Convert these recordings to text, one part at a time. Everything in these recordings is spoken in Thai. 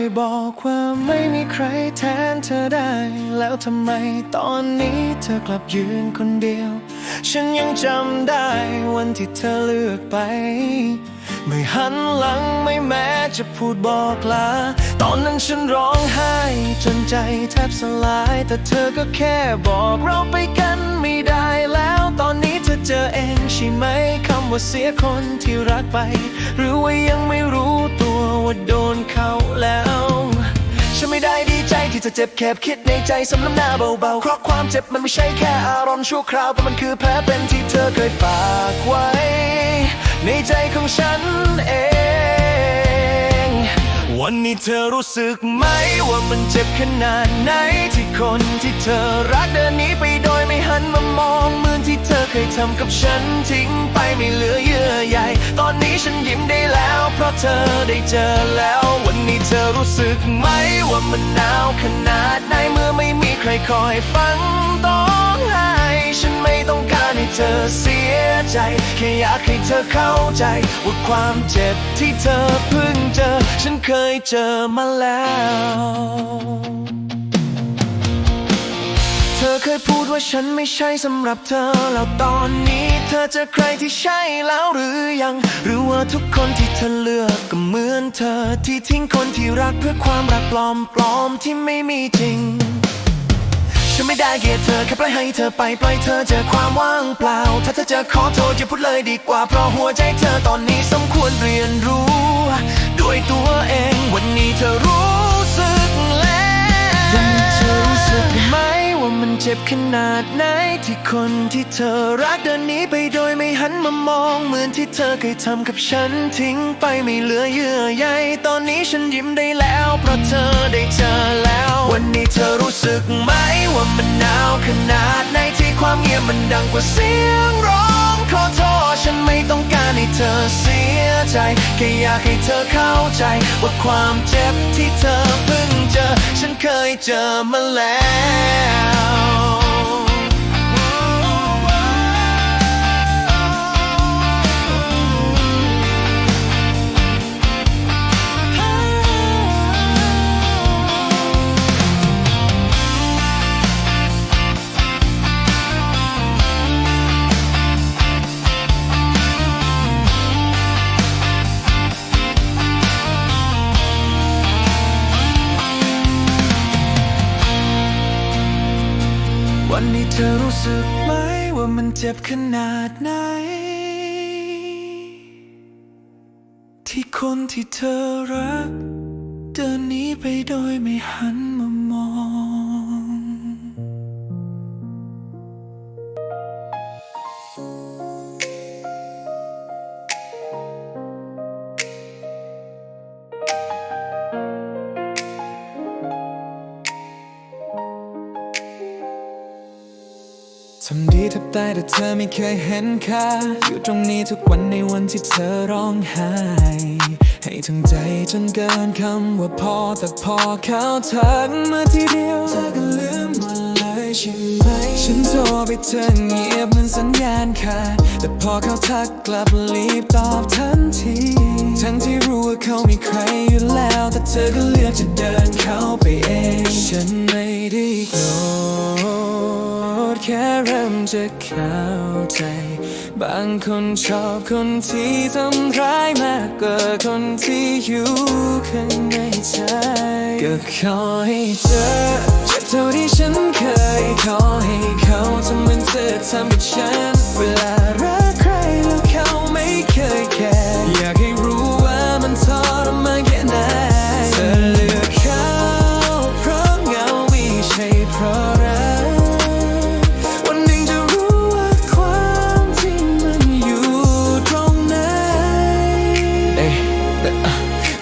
ยบอกว่าไม่มีใครแทนเธอได้ แล้วทำไมตอนนี้เธอกลับยืนคนเดียว ฉันยังจำได้วันที่เธอเลือกไป ไม่หันหลังไม่แม้จะพูดบอกลา ตอนนั้นฉันร้องไห้จนใจแทบสลาย แต่เธอก็แค่บอกเราไปกันไม่ได้แล้วตอนนี้ เธอเจอเองใช่ไหมคำว่าเสียคนที่รักไป หรือว่ายังไม่รู้ตัวว่าโดนเขาแล้ว ฉันไม่ได้ดีใจที่จะเจ็บแคบคิดในใจสำลักหน้าเบาๆเพราะความเจ็บมันไม่ใช่แค่อารมณ์ชั่วคราวแต่มันคือแผลเป็นที่เธอเคยฝากไว้ ในใจของฉันเอง วันนี้เธอรู้สึกไหมว่ามันเจ็บขนาดไหนที่คนที่เธอรักเดินหนีไปโดยไม่หันมามองเหมือนที่เธอเคยทำกับฉันทิ้งไปไม่เหลือเยื่อใยตอนนี้ฉันยิ้มได้แล้ว เพราะเธอได้เจอแล้ว วันนี้เธอรู้สึกไหมว่ามันหนาวขนาดไหนเมื่อไม่มีใครคอยฟังต้องห้ ฉันไม่ต้องการให้เธอเสียใจ แค่อยากให้เธอเข้าใจ ว่าความเจ็บที่เธอเพิ่งเจอ ฉันเคยเจอมาแล้ว เธอเคยพูดว่าฉันไม่ใช่สำหรับเธอ แล้วตอนนี้เธอเจะใครที่ใช่แล้วหรือยัง หรือว่าทุกคนที่เธอเลือกก็เหมือนเธอที่ทิ้งคนที่รักเพื่อความรักปลอมปลอมๆที่ไม่มีจริง ฉันไม่ได้เกลียดเธอแค่ปล่อยให้เธอไปปล่อยเธอเจอความว่างเปล่า ถ้าเธอจะขอโทษอย่าพูดเลยดีกว่า เพราะหัวใจเธอตอนนี้สมควรเรียนรู้ ด้วยตัวเองวันนี้เธอรู้ เจ็บขนาดไหนที่คนที่เธอรักเดินหนีไปโดยไม่หันมามอง เหมือนที่เธอเคยทำกับฉันทิ้งไปไม่เหลือเยื่อใยตอนนี้ฉันยิ้มได้แล้ว เพราะเธอได้เจอแล้ว วันนี้เธอรู้สึกไหมว่ามันหนาวขนาดไหนที่ความเงียบมันดังกว่าเสียงร้องขอโทษฉันไม่ต้องการให้เธอเสีย ใจ แค่อยากให้เธอเข้าใจ ว่าความเจ็บที่เธอเพิ่งเจอ ฉันเคยเจอมาแล้ว สึกไหมว่ามันเจ็บขนาดไหน ที่คนที่เธอรัก เดินหนีไปโดยไม่หัน ทำดีแทบตายแต่เธอไม่เคยเห็นค่า อยู่ตรงนี้ทุกวันในวันที่เธอร้องไห้ ให้ทั้งใจจนเกินคำว่าพอแต่พอเขาทักมาทีเดียวเธอก็ลืมหมันเลยใช่ไหม ฉันโทรไปเธอเงียบเหมือนสัญญาณขาดแต่พอเขาทักกลับรีบตอบทันที ทั้งที่รู้ว่าเขามีใครอยู่แล้ว แต่เธอก็เลือกจะเดินเข้าไปเอง ฉันไม่ได้โกรธ ค่เริ่มจะเข้าใจ บางคนชอบคนที่ทำร้ายมากกว่าคนที่อยู่ข้างในใจ ก็ขอให้เธอเจ็บเท่าที่ฉันเคย ขอให้เขาทำเหมือนเธอทำกับฉันเวลา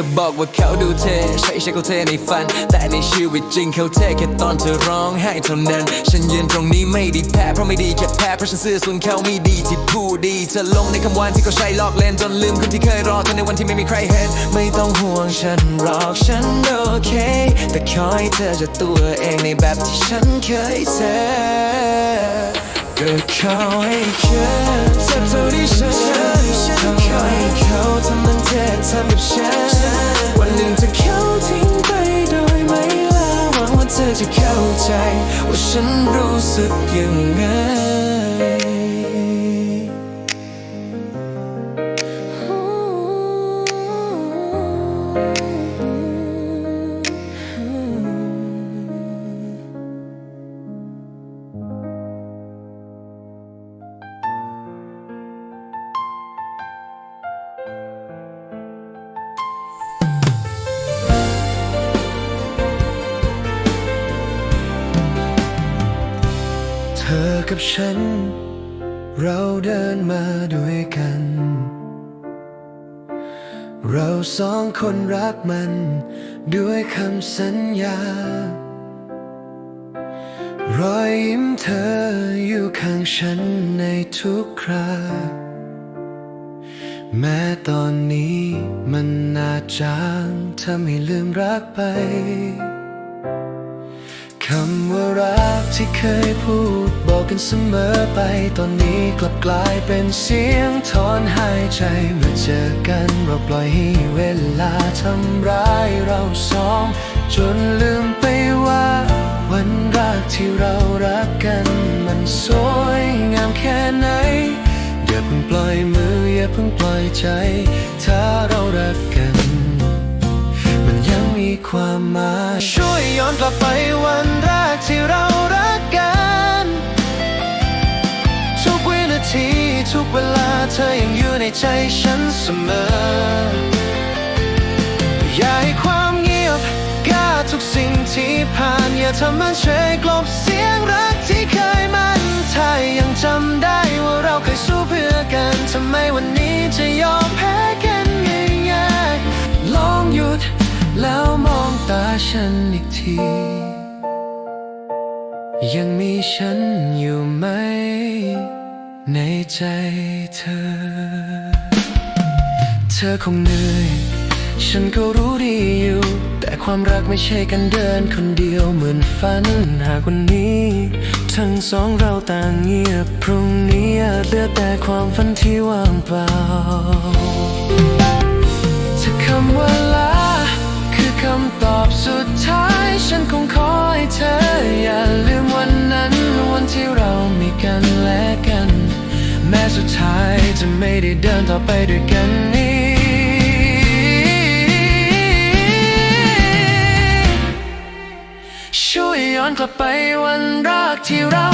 อบอกว่าเขาดูเท่ใช่ใช่เขาเท่ในฝัน แต่ในชีวิตจริงเขาเท่แค่ตอนเธอร้องไห้เท่านั้น ฉันยืนตรงนี้ไม่ได้แพ้เพราะไม่ดีแค่แพ้เพราะฉันซื่อส่วนเขาไม่ดีที่พูดดีเธอลงในคำหวานที่เขาใช้ลอกเล่นจนลืมคนที่เคยรอเธอในวันที่ไม่มีใครเห็น ไม่ต้องห่วงฉันหรอกฉันโอเค แต่ขอให้เธอจะตัวเองในแบบที่ฉันเคยเจอก็ขอให้เธอ จะเข้าใจ ว่าฉันรู้สึกยังไง เราสองคนรักมัน ด้วยคำสัญญา รอยยิ้มเธออยู่ข้างฉันในทุกครา แม้ตอนนี้มันนาจางเธอไม่ลืมรักไป คำว่ารักที่เคยพูด บอกกันเสมอไปตอนนี้กลับกลายเป็นเสียงถอนหายใจเมื่อเจอกันเราปล่อยให้เวลาทำร้ายเราสอง จนลืมไปว่า วันรักที่เรารักกัน มันสวยงามแค่ไหน อย่าเพิ่งปล่อยมืออย่าเพิ่งปล่อยใจ ถ้าเรารักกัน มันยังมีความหมายช่วยย้อนกลับไปวัน ใจฉันเสมอ อย่าให้ความเงียบกล้าทุกสิ่งที่ผ่าน อย่าทำมันช่วยกลบเสียงรักที่เคยมันถ้ายังจำได้ว่าเราเคยสู้เพื่อกันทำไมวันนี้จะยอมแพ้กันง่ายๆลองหยุดแล้วมองตาฉันอีกที ยังมีฉันอยู่ไหม ในใจเธอ ธอคงเหนื่อย ฉันก็รู้ดีอยู่ แต่ความรักไม่ใช่การเดินคนเดียวเหมือนฝัน หากวันนี้ ทั้งสองเราต่างเงียบ พรุ่งนี้เหลือแต่ความฝันที่ว่างเปล่าถ้าคำว่าลาคือคำตอบสุดท้าย ฉันคงขอให้เธอ อย่าลืมวันนั้นวันที่เรามีกันและกัน แม้สุดท้ายจะไม่ได้เดินต่อไปด้วยกัน กลับไปวันแรกที่เรา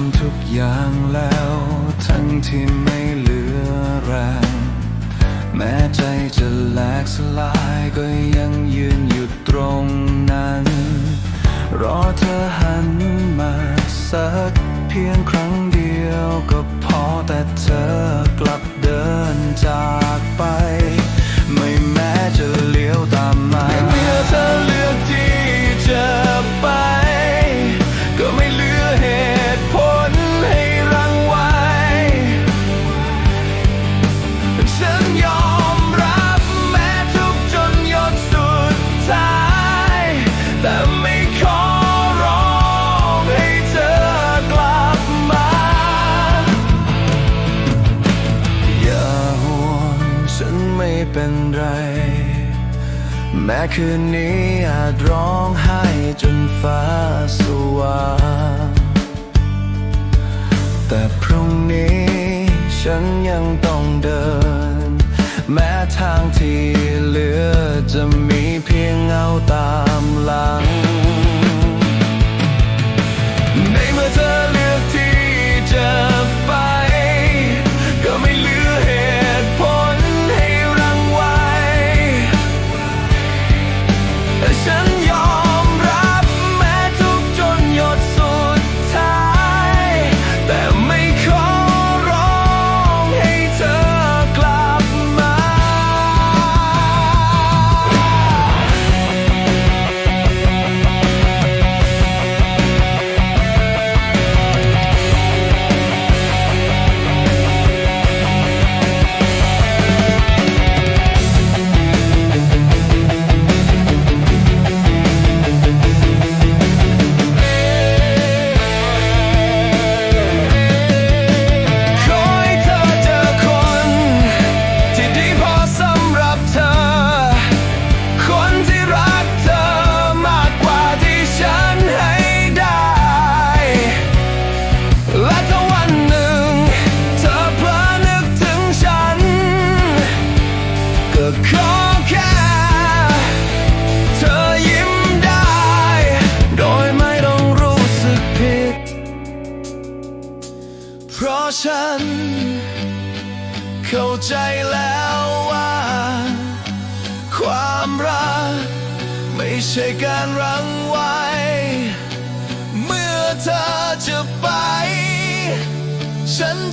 ำทุกอย่างแล้ว ทั้งที่ไม่เหลือแรง แม้ใจจะแหลกสลายก็ยังยืนอยู่ตรงนั้น รอเธอหันมาสักเพียงครั้งเดียวก็พอแต่เธอกลับเดินจากไป ไม่ แม้คืนนี้อาจร้องไห้จนฟ้าสว่างแต่พรุ่งนี้ฉันยังต้องเดิน แม้ทางที่เหลือจะมีเพียงเงาตามหลัง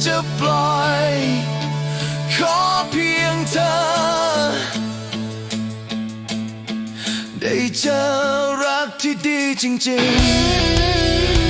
จะปล่อย ขอเพียงเธอ ได้เจอรักที่ดีจริงๆ